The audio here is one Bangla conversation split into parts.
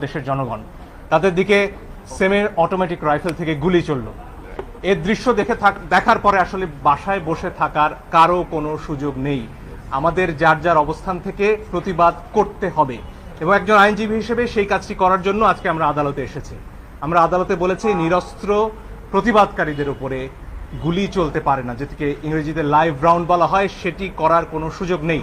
দেশের জনগণ। তাদের দিকে সেমের অটোমেটিক রাইফেল থেকে গুলি চলল। এর দৃশ্য দেখে দেখার পরে আসলে বাসায় বসে থাকার কারও কোনো সুযোগ নেই। আমাদের যার যার অবস্থান থেকে প্রতিবাদ করতে হবে। এবং একজন আইনজীবী হিসেবে সেই কাজটি করার জন্য আজকে আমরা আদালতে এসেছি। আমরা আদালতে বলেছি, নিরস্ত্র প্রতিবাদকারীদের উপরে গুলি চলতে পারে না, যেটিকে ইংরেজিতে লাইভ রাউন্ড বলা হয়। সেটি করার কোনো সুযোগ নেই।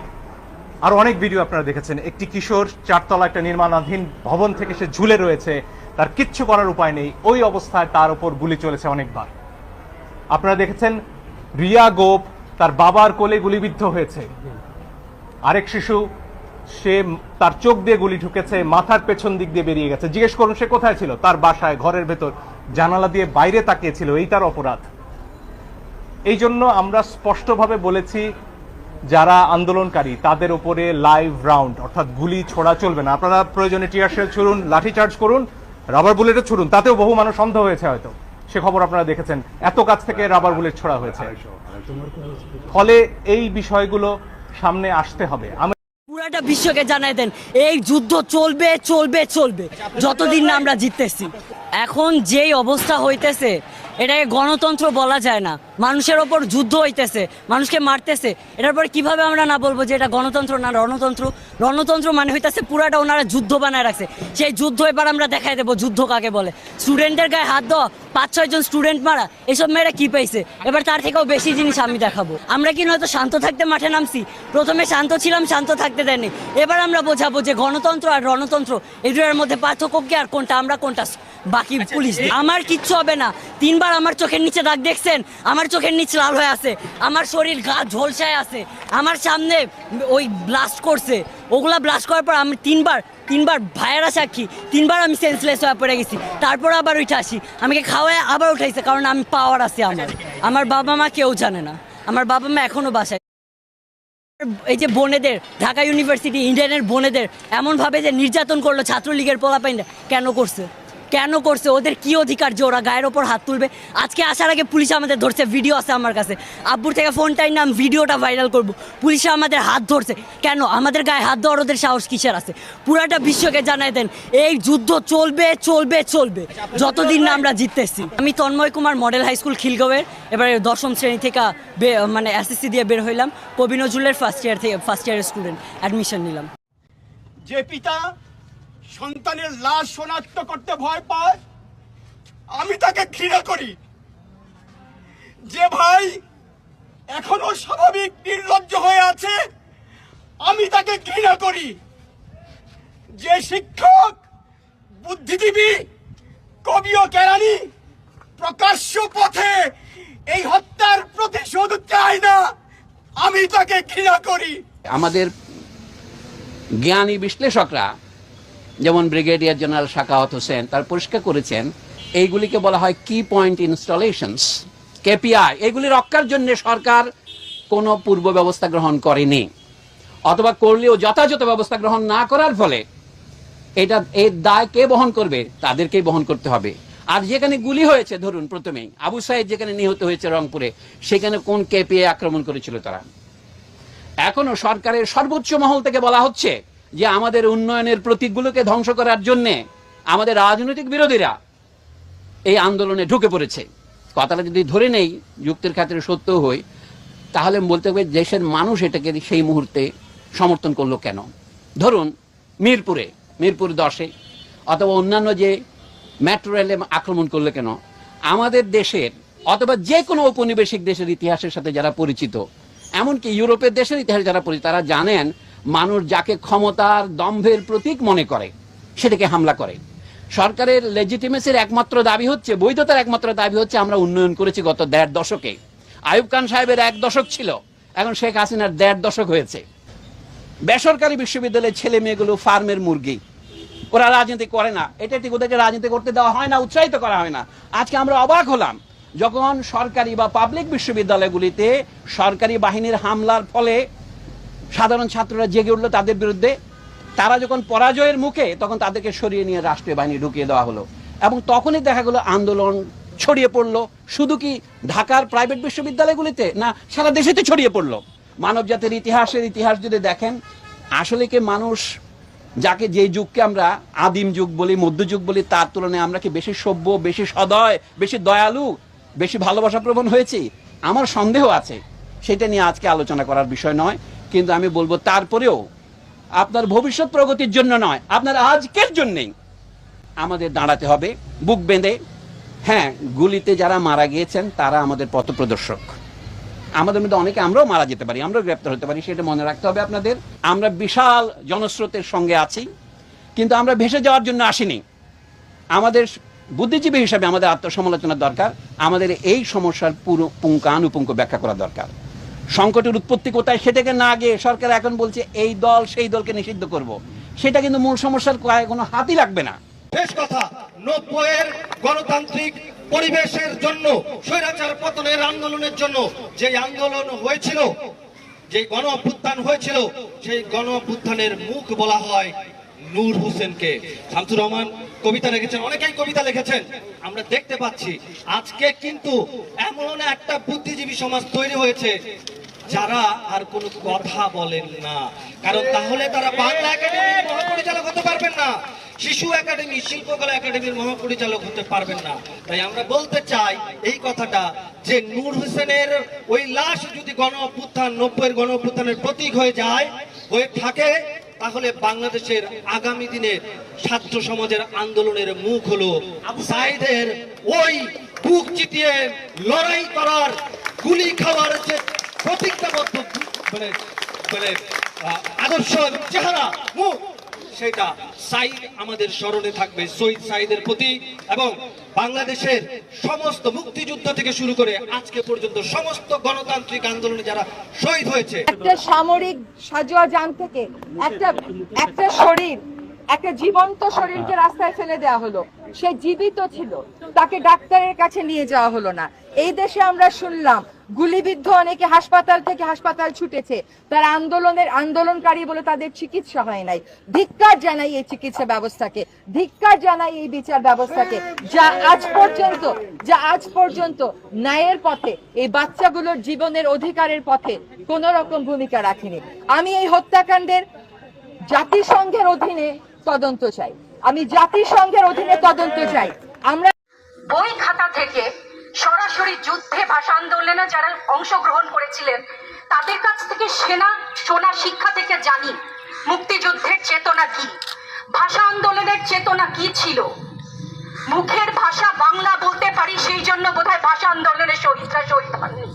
আর অনেক ভিডিও আপনারা দেখেছেন। একটি কিশোর চারতলা একটা নির্মাণাধীন ভবন থেকে সে ঝুলে রয়েছে। তার কিচ্ছু করার উপায় নেই। ওই অবস্থায় তার উপর গুলি চলেছে অনেকবার। আপনারা দেখেছেন, রিয়া গোপ তার বাবার কোলে গুলিবিদ্ধ হয়েছে। আরেক শিশু, সে তার চোখ দিয়ে গুলি ঢুকেছে, মাথার পেছন দিক দিয়ে বেরিয়ে গেছে। জিজ্ঞেস করুন, সে কোথায় ছিল? তার বাসায়, ঘরের ভেতর, জানালা দিয়ে বাইরে তাকিয়েছিল এই তার অপরাধ। এই জন্য আমরা স্পষ্টভাবে বলেছি যারা আন্দোলনকারী, তাদের উপরে লাইভ রাউন্ড অর্থাৎ গুলি ছোড়া চলবে না। আপনারা প্রয়োজনে টিয়ার শেল ছুড়ুন, লাঠি চার্জ করুন রাবার বুলেটও ছুড়ুন, তাতেও বহু মানুষ অন্ধ হয়েছে হয়তো। সে খবর আপনারা দেখেছেন। এত কাছ থেকে রাবার বুলেট ছোড়া হয়েছে। ফলে এই বিষয়গুলো সামনে আসতে হবে। পুরাটা বিশ্বকে জানাই দেন, এই যুদ্ধ চলবে চলবে চলবে। যতদিন না আমরা জিততেছি। এখন যেই অবস্থা হইতেছে, এটাকে গণতন্ত্র বলা যায় না। মানুষের ওপর যুদ্ধ হইতেছে, মানুষকে মারতেছে। এটার পরে কীভাবে আমরা না বলব যে এটা গণতন্ত্র না রণতন্ত্র? রণতন্ত্র মানে হইতেছে পুরাটা ওনারা যুদ্ধ বানায় রাখছে। সেই যুদ্ধ এবার আমরা দেখাই দেবো, যুদ্ধ কাকে বলে। স্টুডেন্টের গায়ে হাত দেওয়া পাঁচ ছয়জন স্টুডেন্ট মারা, এসব মেয়েরা কী পাইছে এবার তার থেকেও বেশি জিনিস আমি দেখাবো। আমরা কি নয়তো শান্ত থাকতে মাঠে নামছি? প্রথমে শান্ত ছিলাম, শান্ত থাকতে দেয়নি এবার আমরা বোঝাবো যে গণতন্ত্র আর রণতন্ত্র এই দুয়ের মধ্যে পার্থক্য কি আর কোনটা? আমরা কোনটা বাকি পুলিশ আমার কিচ্ছু হবে না। তিনবার আমার চোখের নিচে দাগ দেখছেন, আমার চোখের নিচে লাল হয়ে আছে, আমার শরীর গা ঝলসায় আছে, আমার সামনে ওই ব্লাস্ট করছে। ওগুলা ব্লাস্ট করার পর আমি তিনবার তিনবার ভাইয়েরা সাক্ষী, তিনবার আমি সেন্সলেস হয়ে পড়ে গেছি। তারপর আবার উঠে আসি। আমাকে খাওয়ায় আবার উঠাইছে, কারণ আমি পাওয়ার আছে আমার। আমার বাবা মা কেউ জানে না। আমার বাবা মা এখনও বাসায়। এই যে বোনেদের, ঢাকা ইউনিভার্সিটি ইন্ডিয়ানের বোনেদের, এমনভাবে যে নির্যাতন করল ছাত্রলীগের পোলাপাইনরা, কেন করছে? কেন করছে? ওদের কি অধিকার যে ওরা গায়ের ওপর হাত তুলবে? আজকে আসার আগে পুলিশ আমাদের ধরছে, ভিডিও আছে আমার কাছে। আব্বুর থেকে ফোনটাই নাম ভিডিওটা ভাইরাল করব। পুলিশে আমাদের হাত ধরছে। কেন? আমাদের গায়ে হাত দেওয়ার ওদের সাহস কিসের আছে? পুরাটা বিশ্বকে জানাই দেন, এই যুদ্ধ চলবে চলবে চলবে। যতদিন না আমরা জিততেছি। আমি Tanmoy Kumar model high school খিলগাঁওয়ের, এবারে দশম শ্রেণি থেকে মানে এসএসসি দিয়ে বের হইলাম। কবি নজরুলের ফার্স্ট ইয়ার থেকে ফার্স্ট ইয়ারের স্টুডেন্ট অ্যাডমিশন নিলাম। যে পিতা সন্তানের লাশ শনাক্ত করতে ভয় পায়? আমি তাকে ঘৃণা করি। যে ভাই এখনও স্বাভাবিক, নির্লজ্জ হয়ে আছে, আমি তাকে ঘৃণা করি। যে শিক্ষক, বুদ্ধিজীবী, কবি ও কেরানি প্রকাশ্য পথে এই হত্যার প্রতিশোধ চায় না, আমি তাকে ঘৃণা করি। আমাদের জ্ঞানী বিশ্লেষকরা যেমন ব্রিগেডিয়ার জেনারেল শাকাওয়াত হোসেন তার পরিষ্কার করেছেন, এইগুলিকে বলা হয় কি পয়েন্ট ইনস্টলেশনস কেপিআই এগুলি রক্ষার জন্য সরকার কোনো পূর্ব ব্যবস্থা গ্রহণ করেনি। অথবা করলেও যথাযথ ব্যবস্থা গ্রহণ না করার ফলে এটা, এর দায় কে বহন করবে? তাদেরকেই বহন করতে হবে। আর যেখানে গুলি হয়েছে, ধরুন প্রথমেই, আবু সাহেব যেখানে নিহত হয়েছে রংপুরে, সেখানে কোন কেপিআই আক্রমণ করেছিল তারা? এখনও সরকারের সর্বোচ্চ মহল থেকে বলা হচ্ছে যে আমাদের উন্নয়নের প্রতীকগুলোকে ধ্বংস করার জন্যে আমাদের রাজনৈতিক বিরোধীরা এই আন্দোলনে ঢুকে পড়েছে। কথাটা যদি ধরে নেই, যুক্তির খাতিরে সত্য হই, তাহলে বলতে হবে দেশের মানুষ এটাকে সেই মুহূর্তে সমর্থন করল কেন? ধরুন, মিরপুরে, মিরপুর দশে, অথবা অন্যান্য যে মেট্রো রেলে আক্রমণ করল কেন? আমাদের দেশের অথবা যে কোনো ঔপনিবেশিক দেশের ইতিহাসের সাথে যারা পরিচিত, এমনকি ইউরোপের দেশের ইতিহাস যারা পরিচিত, তারা জানেন মানুষ যাকে ক্ষমতার দম্ভের প্রতীক মনে করে, সেটাকে হামলা করে। সরকারের লেজিটিমেসির একমাত্র দাবি হচ্ছে, বৈধতার একমাত্র দাবি হচ্ছে, আমরা উন্নয়ন করেছি গত দেড় দশকে। আয়ুব খান সাহেবের এক দশক ছিল, এখন শেখ হাসিনার দেড় দশক হয়েছে। বেসরকারি বিশ্ববিদ্যালয়ের ছেলে মেয়েগুলো ফার্মের মুরগি। ওরা রাজনীতি করে না। এটা ঠিক ওদেরকে রাজনীতি করতে দেওয়া হয় না, উৎসাহিত করা হয় না। আজকে আমরা অবাক হলাম, যখন সরকারি বা পাবলিক বিশ্ববিদ্যালয়গুলিতে সরকারি বাহিনীর হামলার ফলে সাধারণ ছাত্ররা জেগে উঠল তাদের বিরুদ্ধে। তারা যখন পরাজয়ের মুখে, তখন তাদেরকে সরিয়ে নিয়ে রাষ্ট্রীয় বাহিনী ঢুকিয়ে দেওয়া হলো। এবং তখনই দেখা গেলো আন্দোলন ছড়িয়ে পড়ল। শুধু কি ঢাকার প্রাইভেট বিশ্ববিদ্যালয়গুলিতে, না সারা দেশেতে ছড়িয়ে পড়ল? মানব জাতির ইতিহাসের ইতিহাস যদি দেখেন, আসলে কি মানুষ যাকে যে যুগকে আমরা আদিম যুগ বলি মধ্যযুগ বলি, তার তুলনায় আমরা কি বেশি সভ্য, বেশি সদয়, বেশি দয়ালু, বেশি ভালোবাসা প্রবণ হয়েছি? আমার সন্দেহ আছে। সেটা নিয়ে আজকে আলোচনা করার বিষয় নয়। কিন্তু আমি বলব তারপরেও আপনার ভবিষ্যৎ প্রগতির জন্য নয়, আপনার আজকের জন্যেই আমাদের দাঁড়াতে হবে, বুক বেঁধে। হ্যাঁ গুলিতে যারা মারা গিয়েছেন, তারা আমাদের পথপ্রদর্শক। আমাদের মধ্যে অনেকে আমরাও মারা যেতে পারি, আমরাও গ্রেপ্তার হতে পারি, সেটা মনে রাখতে হবে আপনাদের। আমরা বিশাল জনস্রোতের সঙ্গে আছি, কিন্তু আমরা ভেসে যাওয়ার জন্য আসিনি। আমাদের বুদ্ধিজীবী হিসাবে আমাদের আত্মসমালোচনার দরকার, আমাদের এই সমস্যার পুরো পুঙ্খানুপুঙ্খ ব্যাখ্যা করা দরকার। সংকটের উৎপত্তি কোথায় সেটাকে না গিয়ে সরকার এখন বলছে, এই দল সেই দলকে নিষিদ্ধ করব। সেটা কিন্তু মূল সমস্যার কোনো হাতই লাগবে না। শেষ কথা, নব্বইয়ের গণতান্ত্রিক পরিবেশের জন্য, স্বৈরাচার পতনের আন্দোলনের জন্য যে আন্দোলন হয়েছিল যে গণ অভ্যুত্থান হয়েছিল, সেই গণ অভ্যুত্থানের মুখ বলা হয় নূর হোসেনকে। শামসুর রহমান কবিতা লিখেছেন, অনেকেই কবিতা লিখেছেন। আমরা দেখতে পাচ্ছি, আজকে কিন্তু এমন একটা বুদ্ধিজীবী সমাজ তৈরি হয়েছে যারা আর কোনো কথা বলেন না। কারণ তাহলে তারা বাংলা একাডেমির মহাপরিচালক হতে পারবেন না। শিশু একাডেমি, শিল্পকলা একাডেমির মহাপরিচালক হতে পারবেন না। তাই আমরা বলতে চাই এই কথাটা যে নূর হোসেনের ওই লাশ যদি গণ অভ্যুত্থান, নব্বইয়ের গণ অভ্যুত্থানের প্রতীক হয়ে যায়, হয়ে থাকে, তাহলে বাংলাদেশের আগামী দিনের ছাত্র সমাজের আন্দোলনের মুখ হলো সাইদের ওই বুক চিতিয়ে লড়াই করার, গুলি খাওয়ার যে প্রতিজ্ঞাবদ্ধ মানে মানে আদর্শ চেহারা, মুখ, সেটা সাইদ আমাদের স্মরণে থাকবে, শহীদ সাইদের প্রতি। এবং বাংলাদেশের সমস্ত মুক্তিযুদ্ধ থেকে শুরু করে আজকে পর্যন্ত সমস্ত গণতান্ত্রিক আন্দোলনে যারা শহীদ হয়েছে। একটা সামরিক সাজোয়া যান থেকে একটা একটা শরীর, একটা জীবন্ত শরীরকে রাস্তায় ফেলে দেওয়া হলো। সে জীবিত ছিল, তাকে ডাক্তারের কাছে নিয়ে যাওয়া হলো না। এই দেশে আমরা শুনলাম গুলিবিদ্ধ অনেকে হাসপাতাল থেকে হাসপাতাল ছুটেছে। তারা আন্দোলনের আন্দোলনকারী বলে তাদের চিকিৎসা হয় নাই। ধিক্কার জানাই এই চিকিৎসা ব্যবস্থাকে। ধিক্কার জানাই এই বিচার ব্যবস্থাকে। যা আজ পর্যন্ত, যা আজ পর্যন্ত ন্যায়ের পথে, এই বাচ্চাগুলোর জীবনের অধিকারের পথে কোন রকম ভূমিকা রাখেনি। আমি এই হত্যাকাণ্ডের জাতিসংঘের অধীনে তদন্ত চাই। আমি জাতিসংঘের অধীনে তদন্ত চাই। আমরা বই খাতা থেকে সরাসরি যুদ্ধে ভাষা আন্দোলনে যারা অংশগ্রহণ করেছিলেন, তাদের কাছ থেকে সেনা, সোনা শিক্ষা থেকে জানি, মুক্তিযুদ্ধের চেতনা কি? ভাষা আন্দোলনের চেতনা কি ছিল? মুখের ভাষা বাংলা বলতে পারি, সেই জন্য বোধহয় ভাষা আন্দোলনের শহীদরা শহীদ হননি।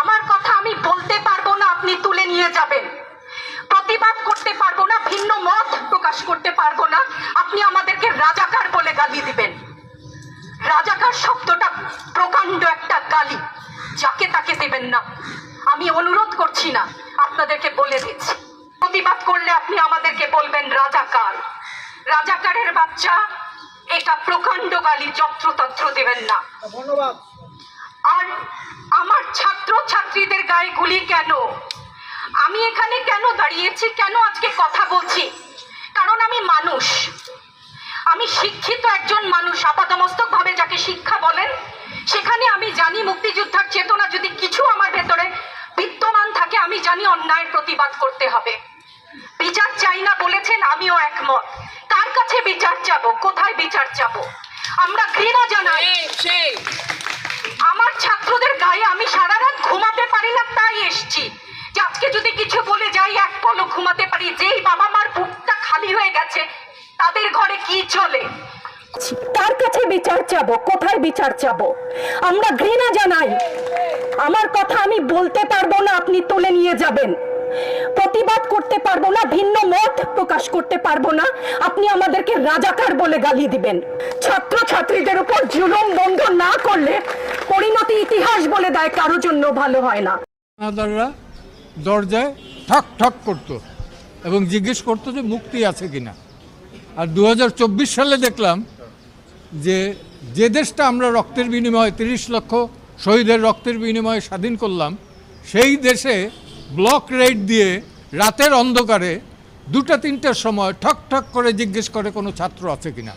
আমার কথা আমি বলতে পারব না, আপনি তুলে নিয়ে যাবেন। প্রতিবাদ করতে পারব না, ভিন্ন মত প্রকাশ করতে পারব না। আপনি আমাদেরকে রাজাকার বলে গালি দিবেন। রাজাকার শব্দটা প্রকাণ্ড একটা গালি যাকে তাকে দেবেন না। আমি অনুরোধ করছি না আপনাদেরকে বলে দিচ্ছি। প্রতিবাদ করলে আপনি আমাদেরকে বলবেন রাজাকার। রাজাকারের বাচ্চা এটা প্রকাণ্ড গালি যত্রতত্র দেবেন না। আর আমার ছাত্র ছাত্রীদের গায়ে গুলি কেন? আমি এখানে কেন দাঁড়িয়েছি? কেন আজকে কথা বলছি? কারণ আমি মানুষ। আমি শিক্ষিত একজন মানুষ আপাদমস্তক ভাবে যাকে শিক্ষা বলেন সেখানে আমি জানি মুক্তিযোদ্ধার চেতনা যদি কিছু আমার ভেতরে বিদ্যমান থাকে আমি জানি অন্যায়ের প্রতিবাদ করতে হবে। বিচার চাই না বলেছেন আমিও একমত। কার কাছে বিচার চাব কোথায় বিচার চাব আমরা ঘৃণা জানাই। আমার ছাত্রদের গায়ে আমি সারা রাত ঘুমাতে পারি না তাই এসছি। যে আজকে যদি কিছু বলে যাই এক পলক ঘুমাতে পারি। যেই বাবা মার বুকটা খালি হয়ে গেছে তাদের ঘরে কি চলে? কার কাছে বিচার চাবো? কোথায় বিচার চাবো? আমরা ঘৃণা জানাই। আমার কথা আমি বলতে পারব না আপনি তুলে নিয়ে যাবেন। প্রতিবাদ করতে পারব না ভিন্ন মত প্রকাশ করতে পারব না। আপনি আমাদেরকে রাজাকার বলে গালি দিবেন। ছাত্র ছাত্রীদের উপর জুলুম বন্ধ না করলে পরিণতি ইতিহাস বলে দেয় কারও জন্য ভালো হয় না। হানাদাররা দরজায় ঠক ঠক করতো এবং জিজ্ঞেস করতো যে মুক্তি আছে কিনা। আর দু হাজার চব্বিশ সালে দেখলাম যে যে দেশটা আমরা রক্তের বিনিময়ে তিরিশ লক্ষ শহীদের রক্তের বিনিময়ে স্বাধীন করলাম, সেই দেশে ব্লক রেড দিয়ে রাতের অন্ধকারে দুটা তিনটার সময় ঠক ঠক করে জিজ্ঞেস করে কোনো ছাত্র আছে কিনা।